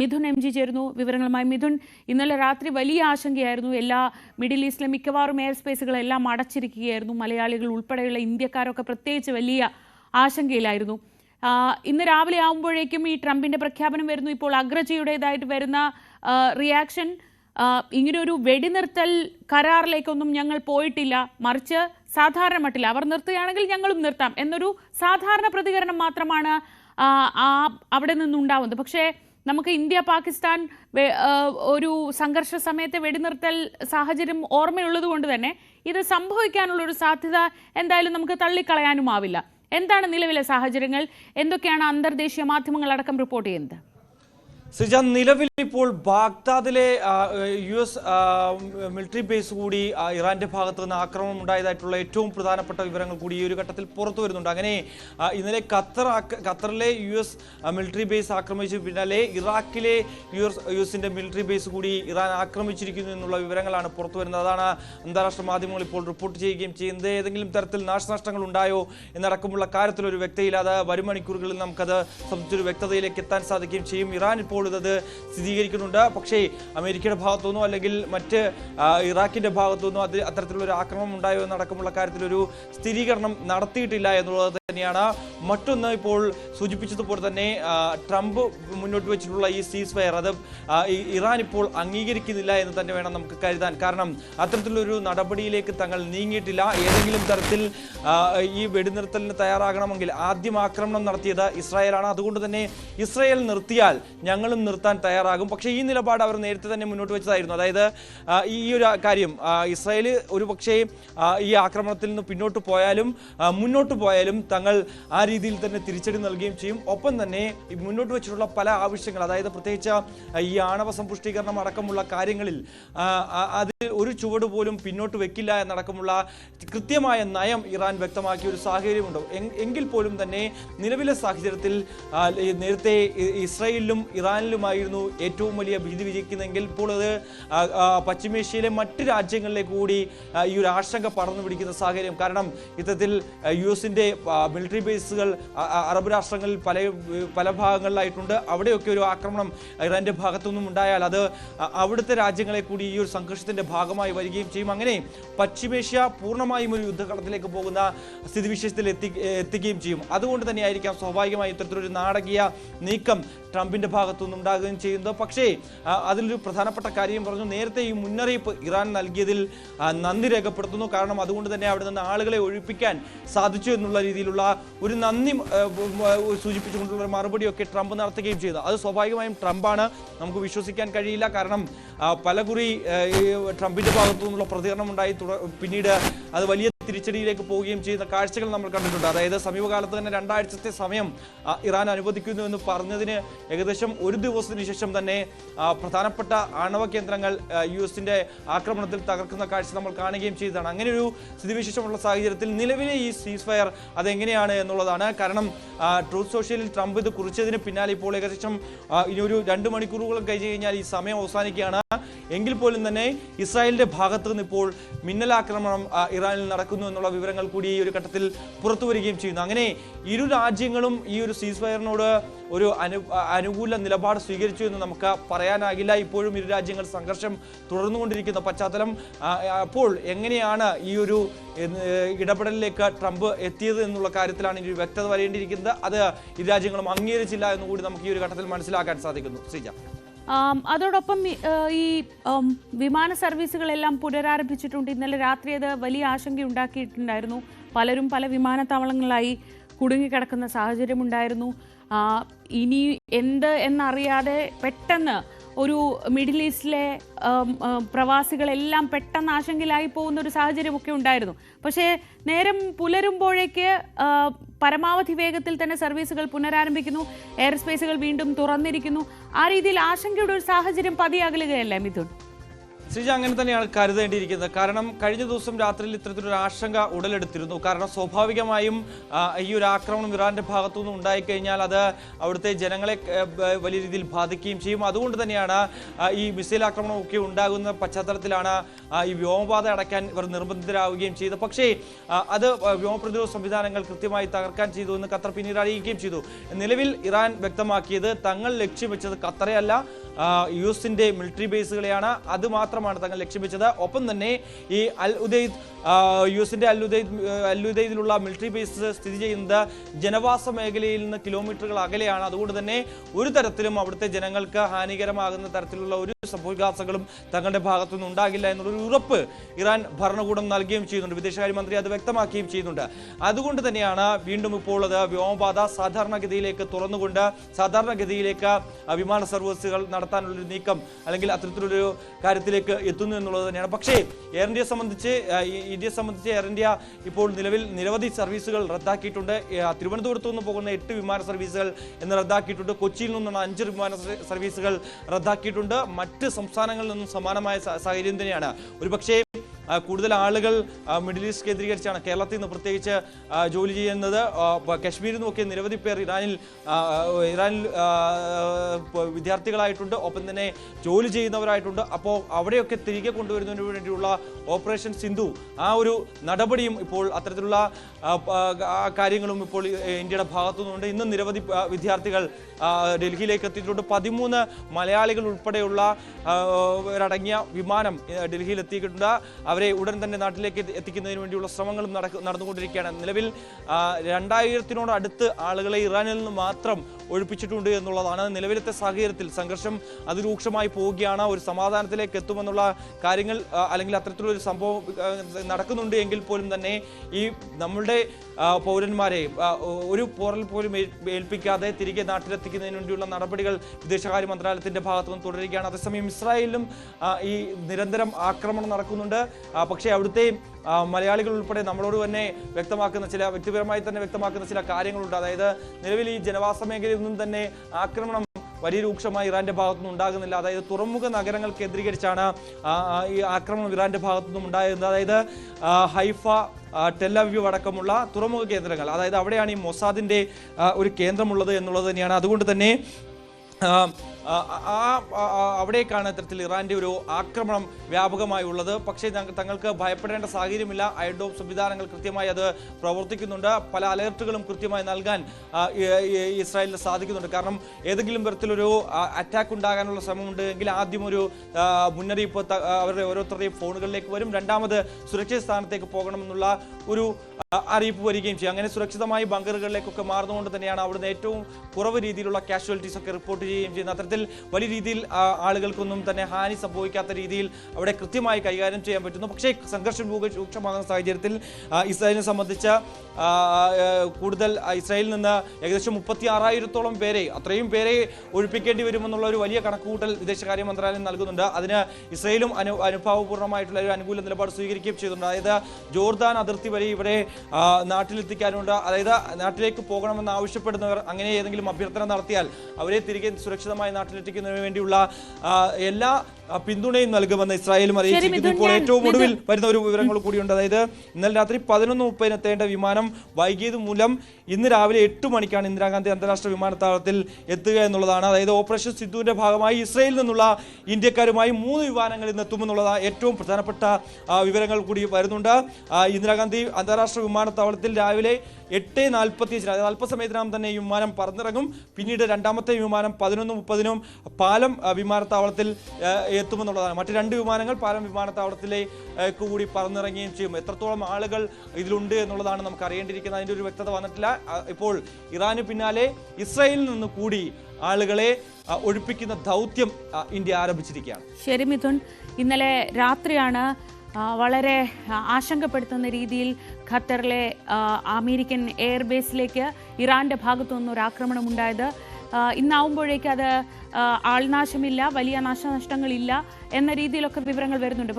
Mithun M G ചേരുന്നു. വിവരങ്ങളുമായി മിഥുൻ. ഇന്നലെ രാത്രി വലിയ ആശങ്കയായിരുന്നു. എല്ലാ മിഡിൽ ഈസ്റ്റിലെ മിക്കവാറും എയർ സ്പേസുകളെല്ലാം അടച്ചിരിക്കുകയായിരുന്നു. മലയാളികൾ ഉൾപ്പെടെയുള്ള ഇന്ത്യക്കാരൊക്കെ പ്രത്യേകിച്ച് വലിയ ആശങ്കയിലായിരുന്നു. ഇന്ന് രാവിലെ ആകുമ്പോഴേക്കും ഈ ട്രംപിന്റെ പ്രഖ്യാപനം വരുന്നു. ഇപ്പോൾ അഗ്രജിയുടേതായിട്ട് വരുന്ന റിയാക്ഷൻ ഇങ്ങനൊരു വെടിനിർത്തൽ കരാറിലേക്കൊന്നും ഞങ്ങൾ പോയിട്ടില്ല. മറിച്ച് സാധാരണ മട്ടിൽ അവർ നിർത്തുകയാണെങ്കിൽ ഞങ്ങളും നിർത്താം എന്നൊരു സാധാരണ പ്രതികരണം മാത്രമാണ് അവിടെ നിന്നുണ്ടാവുന്നത്. പക്ഷേ നമുക്ക് ഇന്ത്യ പാകിസ്ഥാൻ ഒരു സംഘർഷ സമയത്തെ വെടിനിർത്തൽ സാഹചര്യം ഓർമ്മയുള്ളത് കൊണ്ട് തന്നെ ഇത് സംഭവിക്കാനുള്ള ഒരു സാധ്യത എന്തായാലും നമുക്ക് തള്ളിക്കളയാനുമാവില്ല. എന്താണ് നിലവിലെ സാഹചര്യങ്ങൾ? എന്തൊക്കെയാണ് അന്തർദേശീയ മാധ്യമങ്ങൾ അടക്കം റിപ്പോർട്ട് ചെയ്യുന്നത്? സിജ നിലവിൽ ഇപ്പോൾ ബാഗ്ദാദിലെ യു എസ് മിലിറ്ററി ബേസ് കൂടി ഇറാന്റെ ഭാഗത്ത് നിന്ന് ആക്രമണം ഉണ്ടായതായിട്ടുള്ള ഏറ്റവും പ്രധാനപ്പെട്ട വിവരങ്ങൾ കൂടി ഈ ഒരു ഘട്ടത്തിൽ പുറത്തു വരുന്നുണ്ട്. അങ്ങനെ ഇന്നലെ ഖത്തർ ഖത്തറിലെ യു എസ് മിലിറ്ററി ബേസ് ആക്രമിച്ച. പിന്നാലെ ഇറാഖിലെ യു എസ് യു എസിന്റെ മിലിറ്ററി ബേസ് കൂടി ഇറാൻ ആക്രമിച്ചിരിക്കുന്നു എന്നുള്ള വിവരങ്ങളാണ് പുറത്തു വരുന്നത്. അതാണ് അന്താരാഷ്ട്ര മാധ്യമങ്ങൾ ഇപ്പോൾ റിപ്പോർട്ട് ചെയ്യുകയും ചെയ്യുന്നത്. ഏതെങ്കിലും തരത്തിൽ നാശനഷ്ടങ്ങൾ ഉണ്ടായോ എന്നടക്കമുള്ള കാര്യത്തിൽ ഒരു വ്യക്തയില്ല വരും മണിക്കൂറുകളിൽ നമുക്കത് സംബന്ധിച്ചൊരു വ്യക്തതയിലേക്ക് എത്താൻ സാധിക്കുകയും ചെയ്യും. ഇറാൻ ഇപ്പോൾ ഇതത് സ്ഥിരീകരിക്കുന്നുണ്ട്. പക്ഷേ അമേരിക്കയുടെ ഭാഗത്തുനിന്നോ അല്ലെങ്കിൽ മറ്റ് ഇറാഖിന്റെ ഭാഗത്തുനിന്നോ അത് ഒരു ആക്രമണം ഉണ്ടായോ എന്നടക്കമുള്ള കാര്യത്തിലൊരു സ്ഥിരീകരണം നടത്തിയിട്ടില്ല എന്നുള്ളത് തന്നെയാണ്. മറ്റൊന്ന് ഇപ്പോൾ സൂചിപ്പിച്ചതുപോലെ തന്നെ ട്രംപ് മുന്നോട്ട് വെച്ചിട്ടുള്ള ഈ സീസ് ഫയർ അത് ഇറാൻ ഇപ്പോൾ അംഗീകരിക്കുന്നില്ല എന്ന് തന്നെ വേണം നമുക്ക് കരുതാൻ. കാരണം അത്തരത്തിലൊരു നടപടിയിലേക്ക് തങ്ങൾ നീങ്ങിയിട്ടില്ല. ഏതെങ്കിലും തരത്തിൽ ഈ വെടിനിർത്തലിന് തയ്യാറാകണമെങ്കിൽ ആദ്യം ആക്രമണം നടത്തിയത് ഇസ്രായേലാണ്. അതുകൊണ്ട് തന്നെ ഇസ്രായേൽ നിർത്തിയാൽ ഞങ്ങളും നിർത്താൻ തയ്യാറാകും. പക്ഷേ ഈ നിലപാട് അവർ നേരത്തെ തന്നെ മുന്നോട്ട് വെച്ചതായിരുന്നു. അതായത് ഈ ഒരു കാര്യം ഇസ്രായേൽ ഒരു പക്ഷേ ഈ ആക്രമണത്തിൽ നിന്ന് പിന്നോട്ട് പോയാലും മുന്നോട്ട് പോയാലും തങ്ങൾ ആ രീതിയിൽ തന്നെ തിരിച്ചടി നൽകുകയും ചെയ്യും. ഒപ്പം തന്നെ മുന്നോട്ട് വെച്ചിട്ടുള്ള പല ആവശ്യങ്ങൾ അതായത് പ്രത്യേകിച്ച് ഈ ആണവ സമ്പുഷ്ടീകരണം അടക്കമുള്ള കാര്യങ്ങളിൽ അതിൽ ഒരു ചുവട് പോലും പിന്നോട്ട് വെക്കില്ല എന്നടക്കമുള്ള കൃത്യമായ നയം ഇറാൻ വ്യക്തമാക്കിയ ഒരു സാഹചര്യമുണ്ട്. എങ്- എങ്കിൽ പോലും തന്നെ നിലവിലെ സാഹചര്യത്തിൽ നേരത്തെ ഇസ്രായേലിലും ഇസ്രായേലിലും ഇറാനിലുമായിരുന്നു ഏറ്റവും വലിയ ഭീതി വിജയിക്കുന്നതെങ്കിൽ ഇപ്പോൾ അത് പശ്ചിമേഷ്യയിലെ മറ്റ് രാജ്യങ്ങളിലേക്ക് കൂടി ഈ ഒരു ആശങ്ക പടർന്നു പിടിക്കുന്ന സാഹചര്യം. കാരണം ഇത്തരത്തിൽ യു എസിന്റെ മിലിറ്ററി ബേസുകൾ അറബ് രാഷ്ട്രങ്ങളിൽ പല പല ഭാഗങ്ങളിലായിട്ടുണ്ട്. അവിടെയൊക്കെ ഒരു ആക്രമണം ഇറാന്റെ ഭാഗത്തുനിന്നും ഉണ്ടായാൽ അത് അവിടുത്തെ രാജ്യങ്ങളെ കൂടി ഈ ഒരു സംഘർഷത്തിന്റെ ഭാഗമായി വരികയും ചെയ്യും. അങ്ങനെ പശ്ചിമേഷ്യ പൂർണമായും ഒരു യുദ്ധകളത്തിലേക്ക് പോകുന്ന സ്ഥിതിവിശേഷത്തിൽ എത്തി എത്തിക്കുകയും ചെയ്യും. അതുകൊണ്ട് തന്നെയായിരിക്കാം സ്വാഭാവികമായി ഇത്തരത്തിലൊരു നാടകീയ നീക്കം ട്രംപിന്റെ ഭാഗത്തുനിന്ന് ഉണ്ടാകുകയും ചെയ്യുന്നത്. പക്ഷേ അതിലൊരു പ്രധാനപ്പെട്ട കാര്യം പറഞ്ഞു. നേരത്തെ ഈ മുന്നറിയിപ്പ് ഇറാൻ നൽകിയതിൽ നന്ദി രേഖപ്പെടുത്തുന്നു. കാരണം അതുകൊണ്ട് തന്നെ അവിടെ നിന്ന് ആളുകളെ ഒഴിപ്പിക്കാൻ സാധിച്ചു എന്നുള്ള രീതിയിലുള്ള ഒരു നന്ദി സൂചിപ്പിച്ചുകൊണ്ടുള്ള മറുപടിയൊക്കെ ട്രംപ് നടത്തുകയും ചെയ്തു. അത് സ്വാഭാവികമായും ട്രംപാണ്. നമുക്ക് വിശ്വസിക്കാൻ കഴിയില്ല. കാരണം പലകുറി ട്രംപിന്റെ ഭാഗത്തു നിന്നുള്ള പ്രതികരണം ഉണ്ടായി. പിന്നീട് അത് വലിയ തിരിച്ചടിയിലേക്ക് പോവുകയും ചെയ്യുന്ന കാഴ്ചകൾ നമ്മൾ കണ്ടിട്ടുണ്ട്. അതായത് സമീപകാലത്ത് തന്നെ രണ്ടാഴ്ചത്തെ സമയം ഇറാൻ അനുവദിക്കുന്നു എന്ന് പറഞ്ഞതിന് ഏകദേശം ഒരു ദിവസത്തിന് ശേഷം തന്നെ പ്രധാനപ്പെട്ട ആണവ കേന്ദ്രങ്ങൾ യു എസിന്റെ ആക്രമണത്തിൽ തകർക്കുന്ന കാഴ്ച നമ്മൾ കാണുകയും ചെയ്തതാണ്. അങ്ങനെ ഒരു സ്ഥിതിവിശേഷമുള്ള സാഹചര്യത്തിൽ നിലവിലെ ഈ സീസ് ഫയർ അതെങ്ങനെയാണ് എന്നുള്ളതാണ്. കാരണം ട്രൂത്ത് സോഷ്യലിൽ ട്രംപ് ഇത് കുറിച്ചതിന് പിന്നാലെ ഇപ്പോൾ ഏകദേശം ഇനി ഒരു രണ്ട് മണിക്കൂറുകൾ കഴിഞ്ഞു കഴിഞ്ഞാൽ ഈ സമയം അവസാനിക്കുകയാണ്. എങ്കിൽ പോലും തന്നെ ഇസ്രായേലിന്റെ ഭാഗത്ത് നിന്ന് ഇപ്പോൾ മിന്നലാക്രമണം ഇറാനിൽ നടക്കുന്നു. എന്നുള്ള വിവരങ്ങൾ കൂടി ഈ ഒരു ഘട്ടത്തിൽ പുറത്തു വരികയും ചെയ്യുന്നു. അങ്ങനെ ഇരു രാജ്യങ്ങളും ഈ ഒരു സീസ് ഫയറിനോട് ഒരു അനു അനുകൂല നിലപാട് സ്വീകരിച്ചു എന്ന് നമുക്ക് പറയാനാകില്ല. ഇപ്പോഴും ഇരു രാജ്യങ്ങൾ സംഘർഷം തുടർന്നുകൊണ്ടിരിക്കുന്ന പശ്ചാത്തലം അപ്പോൾ എങ്ങനെയാണ് ഈ ഒരു ഇടപെടലിലേക്ക് ട്രംപ് എത്തിയത് എന്നുള്ള കാര്യത്തിലാണ് ഇനി വ്യക്തത വരേണ്ടിയിരിക്കുന്നത്. അത് ഇരു രാജ്യങ്ങളും അംഗീകരിച്ചില്ല എന്നുകൂടി നമുക്ക് ഈ ഒരു ഘട്ടത്തിൽ മനസ്സിലാക്കാൻ സാധിക്കുന്നു. ശ്രീജ. അതോടൊപ്പം ഈ, വിമാന സർവീസുകളെല്ലാം പുനരാരംഭിച്ചിട്ടുണ്ട്. ഇന്നലെ രാത്രി അത് വലിയ ആശങ്കയുണ്ടാക്കിയിട്ടുണ്ടായിരുന്നു. പലരും പല വിമാനത്താവളങ്ങളിലായി കുടുങ്ങിക്കിടക്കുന്ന സാഹചര്യമുണ്ടായിരുന്നു. ഇനി എന്ത് എന്നറിയാതെ പെട്ടെന്ന് ഒരു മിഡിൽ ഈസ്റ്റിലെ പ്രവാസികളെല്ലാം പെട്ടെന്ന് ആശങ്കയിലായി പോകുന്ന ഒരു സാഹചര്യമൊക്കെ ഉണ്ടായിരുന്നു. പക്ഷേ നേരം പുലരുമ്പോഴേക്ക് പരമാവധി വേഗത്തിൽ തന്നെ സർവീസുകൾ പുനരാരംഭിക്കുന്നു. എയർ സ്പേസുകൾ വീണ്ടും തുറന്നിരിക്കുന്നു. ആ രീതിയിൽ ആശങ്കയുടെ ഒരു സാഹചര്യം പതിയകലുകയല്ലേ മിഥുൻ? ശ്രീജ അങ്ങനെ തന്നെയാണ് കരുതേണ്ടിയിരിക്കുന്നത്. കാരണം കഴിഞ്ഞ ദിവസം രാത്രിയിൽ ഇത്തരത്തിലൊരു ആശങ്ക ഉടലെടുത്തിരുന്നു. കാരണം സ്വാഭാവികമായും ഈ ഒരു ആക്രമണം ഇറാന്റെ ഭാഗത്തു നിന്ന് ഉണ്ടായിക്കഴിഞ്ഞാൽ അത് അവിടുത്തെ ജനങ്ങളെ വലിയ രീതിയിൽ ബാധിക്കുകയും ചെയ്യും. അതുകൊണ്ട് തന്നെയാണ് ഈ മിസൈൽ ആക്രമണമൊക്കെ ഉണ്ടാകുന്ന പശ്ചാത്തലത്തിലാണ് ഈ വ്യോമപാത അടയ്ക്കാൻ ഇവർ നിർബന്ധിതരാവുകയും ചെയ്തു. പക്ഷേ അത് വ്യോമപ്രതിരോധ സംവിധാനങ്ങൾ കൃത്യമായി തകർക്കാൻ ചെയ്തു എന്ന് ഖത്തർ പിന്നീട് അറിയിക്കുകയും ചെയ്തു. നിലവിൽ ഇറാൻ വ്യക്തമാക്കിയത് തങ്ങൾ ലക്ഷ്യം വെച്ചത് ഖത്തറയല്ല യു എസിന്റെ മിലിറ്ററി ബേസുകളെയാണ്. അത് മാത്രമാണ് തങ്ങൾ ലക്ഷ്യം വെച്ചത്. ഒപ്പം തന്നെ ഈ അൽ ഉദൈദ് ആ, യു എസിന്റെ അൽ ഉദൈദ് അൽ മിലിറ്ററി ബേസ് സ്ഥിതി ചെയ്യുന്നത് ജനവാസ മേഖലയിൽ നിന്ന് കിലോമീറ്ററുകൾ അകലെയാണ്. അതുകൊണ്ട് തന്നെ ഒരു തരത്തിലും അവിടുത്തെ ജനങ്ങൾക്ക് ഹാനികരമാകുന്ന തരത്തിലുള്ള ഒരു സംഭവവികാസങ്ങളും തങ്ങളുടെ ഭാഗത്തുനിന്ന് ഉണ്ടാകില്ല എന്നുള്ളൊരു ഉറപ്പ് ഇറാൻ ഭരണകൂടം നൽകുകയും ചെയ്യുന്നുണ്ട്. വിദേശകാര്യമന്ത്രി അത് വ്യക്തമാക്കുകയും ചെയ്യുന്നുണ്ട്. അതുകൊണ്ട് തന്നെയാണ് വീണ്ടും ഇപ്പോൾ അത് വ്യോമപാത സാധാരണഗതിയിലേക്ക് തുറന്നുകൊണ്ട് സാധാരണഗതിയിലേക്ക് വിമാന സർവീസുകൾ നടത്താനുള്ളൊരു നീക്കം അല്ലെങ്കിൽ അത്തരത്തിലൊരു കാര്യത്തിലേക്ക് എത്തുന്നു എന്നുള്ളത് തന്നെയാണ്. പക്ഷേ എയർ ഇന്ത്യയെ സംബന്ധിച്ച് ഇന്ത്യയെ സംബന്ധിച്ച് എയർ ഇന്ത്യ ഇപ്പോൾ നിലവിൽ നിരവധി സർവീസുകൾ റദ്ദാക്കിയിട്ടുണ്ട്. തിരുവനന്തപുരത്ത് നിന്ന് പോകുന്ന എട്ട് വിമാന സർവീസുകൾ എന്ന് റദ്ദാക്കിയിട്ടുണ്ട്. കൊച്ചിയിൽ നിന്നുള്ള അഞ്ച് വിമാന സർവീസുകൾ റദ്ദാക്കിയിട്ടുണ്ട്. മറ്റ് സംസ്ഥാനങ്ങളിൽ നിന്നും സമാനമായ സാഹചര്യം തന്നെയാണ്. ഒരുപക്ഷേ ആ, കൂടുതൽ ആളുകൾ മിഡിൽ ഈസ്റ്റ് കേന്ദ്രീകരിച്ചാണ് കേരളത്തിൽ നിന്ന് പ്രത്യേകിച്ച് ജോലി ചെയ്യുന്നത്. കശ്മീരിൽ നിന്നൊക്കെ നിരവധി പേർ ഇറാനിൽ ഇറാനിൽ വിദ്യാർത്ഥികളായിട്ടുണ്ട്. ഒപ്പം തന്നെ ജോലി ചെയ്യുന്നവരായിട്ടുണ്ട്. അപ്പോൾ അവിടെയൊക്കെ തിരികെ കൊണ്ടുവരുന്നതിന് വേണ്ടിയുള്ള ഓപ്പറേഷൻ സിന്ധു ആ ഒരു നടപടിയും ഇപ്പോൾ അത്തരത്തിലുള്ള കാര്യങ്ങളും ഇപ്പോൾ ഇന്ത്യയുടെ ഭാഗത്തു നിന്നുണ്ട്. ഇന്ന് നിരവധി വിദ്യാർത്ഥികൾ ഡൽഹിയിലേക്ക് എത്തിയിട്ടുണ്ട്. പതിമൂന്ന് മലയാളികൾ ഉൾപ്പെടെയുള്ള ആ, വരടങ്ങിയ വിമാനം ഡൽഹിയിൽ എത്തിയിട്ടുണ്ട്. അവരെ ഉടൻ തന്നെ നാട്ടിലേക്ക് എത്തി- എത്തിക്കുന്നതിന് വേണ്ടിയുള്ള ശ്രമങ്ങളും നടന്നുകൊണ്ടിരിക്കുകയാണ്. നിലവിൽ രണ്ടായിരത്തിനോട് അടുത്ത് ആളുകളെ ഇറാനിൽ നിന്ന് മാത്രം ഒഴിപ്പിച്ചിട്ടുണ്ട് എന്നുള്ളതാണ് നിലവിലത്തെ സാഹചര്യത്തിൽ. സംഘർഷം അതിരൂക്ഷമായി പോവുകയാണ്. ഒരു സമാധാനത്തിലേക്ക് എത്തുമെന്നുള്ള കാര്യങ്ങൾ അല്ലെങ്കിൽ അത്തരത്തിലൊരു സംഭവം നടക്കുന്നുണ്ട് എങ്കിൽ പോലും തന്നെ ഈ നമ്മളുടെ പൗരന്മാരെ ഒരു പോറൽ പോലും ഏൽപ്പിക്കാതെ തിരികെ നാട്ടിലെത്തിക്കുന്നതിന് വേണ്ടിയുള്ള നടപടികൾ വിദേശകാര്യ മന്ത്രാലയത്തിന്റെ ഭാഗത്തു നിന്ന് തുടരുകയാണ്. അതേസമയം ഇസ്രായേലിലും ഈ നിരന്തരം ആക്രമണം നടക്കുന്നുണ്ട്. പക്ഷേ അവിടുത്തെ മലയാളികൾ ഉൾപ്പെടെ നമ്മളോട് തന്നെ വ്യക്തമാക്കുന്ന ചില വ്യക്തിപരമായി തന്നെ വ്യക്തമാക്കുന്ന ചില കാര്യങ്ങളുണ്ട്. അതായത് നിലവിൽ ഈ ജനവാസ മേഖലയിൽ നിന്നും തന്നെ ആക്രമണം വലിയ രൂക്ഷമായി ഇറാന്റെ ഭാഗത്തുനിന്ന് ഉണ്ടാകുന്നില്ല. അതായത് തുറമുഖ നഗരങ്ങൾ കേന്ദ്രീകരിച്ചാണ് ഈ ആക്രമണം ഇറാന്റെ ഭാഗത്തുനിന്നും ഉണ്ടായിരുന്നത്. അതായത് ഹൈഫ ടെല്ലവ്യൂ അടക്കമുള്ള തുറമുഖ കേന്ദ്രങ്ങൾ. അതായത് അവിടെയാണ് ഈ മൊസാദിന്റെ ഒരു കേന്ദ്രമുള്ളത് എന്നുള്ളത് തന്നെയാണ്. അതുകൊണ്ട് തന്നെ ആ, അവിടേക്കാണ് ഇത്തരത്തിൽ ഇറാന്റെ ഒരു ആക്രമണം വ്യാപകമായി ഉള്ളത്. പക്ഷേ തങ്ങൾക്ക് ഭയപ്പെടേണ്ട സാഹചര്യമില്ല. ഐഡോ സംവിധാനങ്ങൾ കൃത്യമായി അത് പ്രവർത്തിക്കുന്നുണ്ട്. പല അലേർട്ടുകളും കൃത്യമായി നൽകാൻ ഇസ്രായേലിന് സാധിക്കുന്നുണ്ട്. കാരണം ഏതെങ്കിലും തരത്തിലൊരു അറ്റാക്ക് ഉണ്ടാകാനുള്ള ശ്രമമുണ്ട് എങ്കിൽ ആദ്യം ഒരു മുന്നറിയിപ്പ് അവരുടെ ഓരോരുത്തരുടെയും ഫോണുകളിലേക്ക് വരും. രണ്ടാമത് സുരക്ഷിത സ്ഥാനത്തേക്ക് പോകണമെന്നുള്ള ഒരു അറിയിപ്പ് വരികയും ചെയ്യും. അങ്ങനെ സുരക്ഷിതമായി ബങ്കറുകളിലേക്കൊക്കെ മാറുന്നതുകൊണ്ട് തന്നെയാണ് അവിടുന്ന് ഏറ്റവും കുറവ് രീതിയിലുള്ള കാഷ്വാലിറ്റീസ് ഒക്കെ റിപ്പോർട്ട് ചെയ്യുകയും ചെയ്യുന്നത്. അത്തരത്തിൽ വലിയ രീതിയിൽ ആളുകൾക്കൊന്നും തന്നെ ഹാനി സംഭവിക്കാത്ത രീതിയിൽ അവിടെ കൃത്യമായി കൈകാര്യം ചെയ്യാൻ പറ്റുന്നു. പക്ഷേ സംഘർഷം രൂക്ഷമാകുന്ന സാഹചര്യത്തിൽ ഇസ്രായേലിനെ സംബന്ധിച്ച് കൂടുതൽ ഇസ്രായേലിൽ നിന്ന് ഏകദേശം മുപ്പത്തി ആറായിരത്തോളം പേരെ അത്രയും പേരെ ഒഴിപ്പിക്കേണ്ടി വരുമെന്നുള്ള ഒരു വലിയ കണക്കുകൂട്ടൽ വിദേശകാര്യ മന്ത്രാലയം നൽകുന്നുണ്ട്. അതിന് ഇസ്രായേലും അനു അനുഭാവപൂർണമായിട്ടുള്ള ഒരു അനുകൂല നിലപാട് സ്വീകരിക്കുകയും ചെയ്തിട്ടുണ്ട്. അതായത് ജോർദാൻ അതിർത്തി വരെ ഇവരെ ആ, നാട്ടിലെത്തിക്കാനുണ്ട്. അതായത് നാട്ടിലേക്ക് പോകണമെന്ന് ആവശ്യപ്പെടുന്നവർ അങ്ങനെ ഏതെങ്കിലും അഭ്യർത്ഥന നടത്തിയാൽ അവരെ തിരികെ സുരക്ഷിതമായി നാട്ടിലെത്തിക്കുന്നതിന് വേണ്ടിയുള്ള എല്ലാ പിന്തുണയും നൽകുമെന്ന് ഇസ്രായേലും അറിയിച്ചിരിക്കുന്നു ഇപ്പോൾ ഏറ്റവും ഒടുവിൽ വരുന്ന ഒരു വിവരങ്ങൾ കൂടിയുണ്ട്. അതായത് ഇന്നലെ രാത്രി പതിനൊന്ന് മുപ്പതിന് എത്തേണ്ട വിമാനം വൈകിയത് മൂലം ഇന്ന് രാവിലെ എട്ട് മണിക്കാണ് ഇന്ദിരാഗാന്ധി അന്താരാഷ്ട്ര വിമാനത്താവളത്തിൽ എത്തുക എന്നുള്ളതാണ്. അതായത് ഓപ്പറേഷൻ സിദ്ധുവിന്റെ ഭാഗമായി ഇസ്രയേലിൽ നിന്നുള്ള ഇന്ത്യക്കാരുമായി മൂന്ന് വിമാനങ്ങൾ ഇന്ന് എത്തുമെന്നുള്ളതാണ് ഏറ്റവും പ്രധാനപ്പെട്ട വിവരങ്ങൾ കൂടി വരുന്നുണ്ട്. ഇന്ദിരാഗാന്ധി അന്താരാഷ്ട്ര വിമാനത്താവളത്തിൽ രാവിലെ എട്ട് നാൽപ്പത്തി അഞ്ചിന് അതായത് അല്പസമയത്തിനകം തന്നെ ഈ വിമാനം പറന്നിറങ്ങും. പിന്നീട് രണ്ടാമത്തെ വിമാനം പതിനൊന്ന് മുപ്പതിനും പാലം വിമാനത്താവളത്തിൽ എത്തുമെന്നുള്ളതാണ്. മറ്റ് രണ്ട് വിമാനങ്ങൾ പാലം വിമാനത്താവളത്തിലേക്ക് കൂടി പറന്നിറങ്ങുകയും ചെയ്യും. എത്രത്തോളം ആളുകൾ ഇതിലുണ്ട് എന്നുള്ളതാണ് നമുക്ക് അറിയേണ്ടിയിരിക്കുന്നത്. അതിന്റെ ഒരു വ്യക്തത വന്നിട്ടില്ല. ഇപ്പോൾ ഇറാന് പിന്നാലെ ഇസ്രായേലിൽ നിന്ന് കൂടി ആളുകളെ ഒഴിപ്പിക്കുന്ന ദൗത്യം ഇന്ത്യ ആരംഭിച്ചിരിക്കുകയാണ്. ശരി മിഥുൻ. ഇന്നലെ രാത്രിയാണ് വളരെ ആശങ്കപ്പെടുത്തുന്ന രീതിയിൽ ഖത്തറിലെ അമേരിക്കൻ എയർബേസിലേക്ക് ഇറാന്റെ ഭാഗത്തു നിന്നൊരു ആക്രമണം ഉണ്ടായത് ഇന്നാവുമ്പോഴേക്ക് അത് ആൾനാശമില്ല വലിയ നാശനഷ്ടങ്ങളില്ല എന്ന രീതിയിലൊക്കെ വിവരങ്ങൾ വരുന്നുണ്ട്.